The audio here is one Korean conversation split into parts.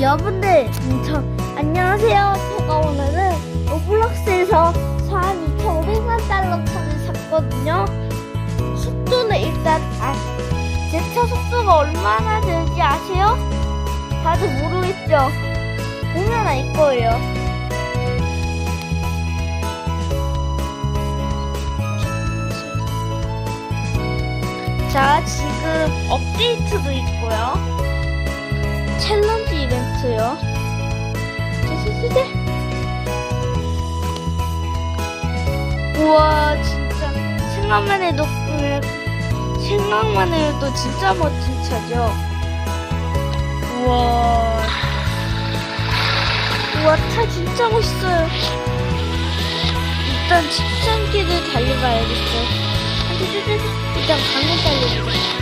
여러분들, 음, 저, 안녕하세요. 제가 오늘은 로블록스에서 4한 2,500만 달러 차를 샀거든요. 속도는 일단, 아, 제 차 속도가 얼마나 되는지 아세요? 다들 모르겠죠? 보면 알 거예요. 자, 지금 업데이트도 있고요. 우와, 진짜 생각만 해도 생각만 해도 진짜 멋진 차죠. 우와, 우와, 차 진짜 멋있어요. 일단 직전길을 달려가야겠어요. 찌찌찌찌. 일단 강을 달려보자.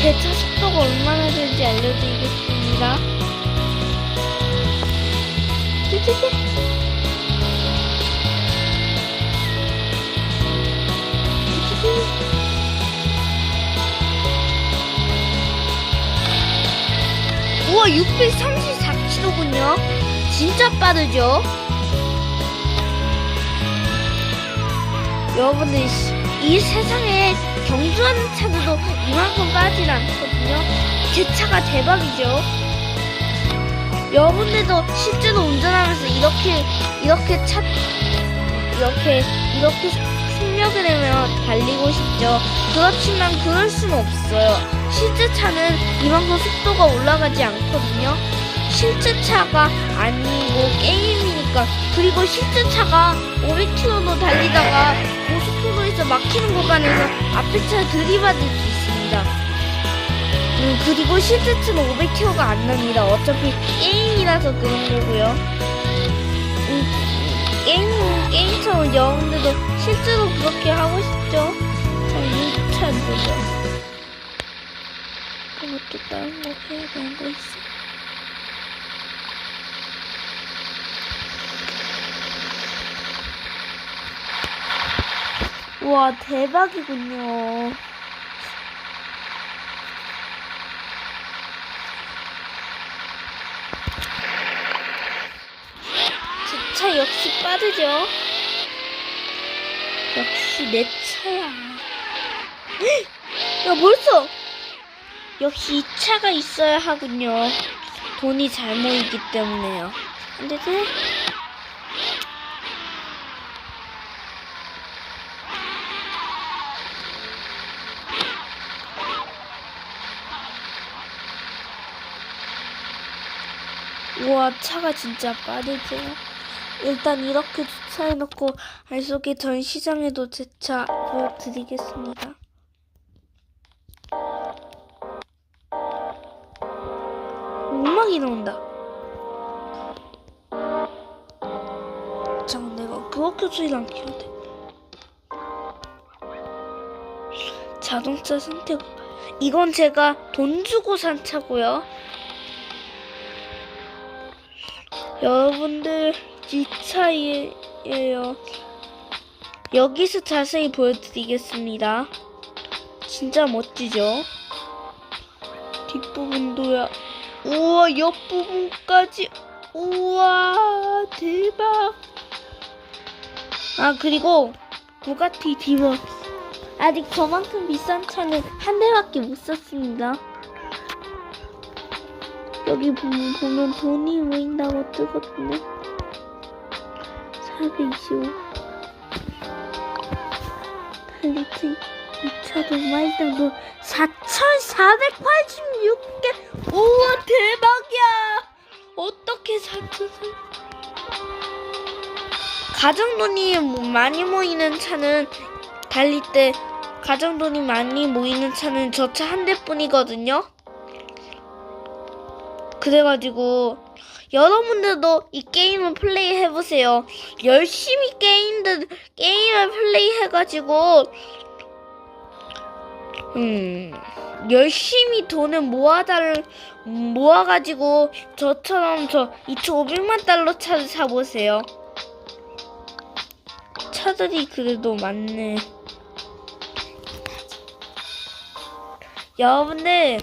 제차 속도가 얼마나 되는지 알려드리겠습니다. 찌찌찌. 우와 634km군요 진짜 빠르죠 여러분들 이 세상에 경주하는 차들도 이만큼 빠르진 않거든요. 제 차가 대박이죠. 여러분들도 실제로 운전하면서 이렇게 이렇게 차 이렇게 이렇게 속력을 내면 달리고 싶죠. 그렇지만 그럴 수는 없어요. 실제 차는 이만큼 속도가 올라가지 않거든요. 실제 차가 아니고 게임이니까. 그리고 실제 차가 500km도 달리다가 막히는 구간에서 앞에 차 들이받을 수 있습니다. 음, 그리고 차는 500km가 안 납니다. 어차피 게임이라서 그런 거고요. 음, 게임 게임처럼 여러분들도 실제로 그렇게 하고 싶죠? 참, 잘 보죠. 그것도 다른 거 해야 되는 거 있어. 와 대박이군요. 제차 역시 빠르죠? 역시 내 차야. 야 벌써 역시 이 차가 있어야 하군요. 돈이 잘 모이기 때문에요. 안 되지? 우와, 차가 진짜 빠르죠. 일단 이렇게 주차해놓고 알속의 전시장에도 제 차 보여드리겠습니다. 음악이 나온다. 잠깐 내가 소리를 안 키워야 돼. 자동차 선택. 이건 제가 돈 주고 산 차고요. 여러분들 이 차이에요. 여기서 자세히 보여드리겠습니다. 진짜 멋지죠? 뒷부분도야. 우와 옆부분까지 우와 대박 아 그리고 부가티 디몬 아직 저만큼 비싼 차는 한 대밖에 못 샀습니다 여기 보면, 돈이 모인다고 뜨거든요. 425 팔리트 이 차도 마이당도 4,486개. 우와 대박이야. 어떻게 살펴서 가정돈이 뭐 많이 모이는 차는 달릴 때 가정돈이 많이 모이는 차는 저 차 한 대뿐이거든요 그래가지고 여러분들도 이 게임을 플레이 해보세요 열심히 게임들 게임을 플레이 해가지고 음, 열심히 돈을 모아달, 모아가지고 저처럼 저 2,500만 달러 차를 사보세요. 차들이 그래도 많네. 여러분들,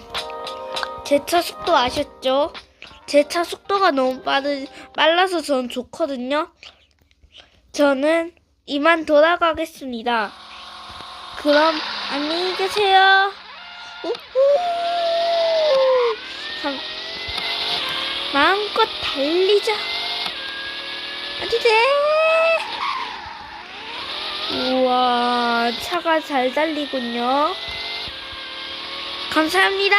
제 차 속도 아셨죠? 제 차 속도가 너무 빠르, 빨라서 전 좋거든요. 저는 이만 돌아가겠습니다. 그럼 안녕히 계세요. 우후. 참, 마음껏 달리자. 어디돼? 우와, 차가 잘 달리군요. 감사합니다.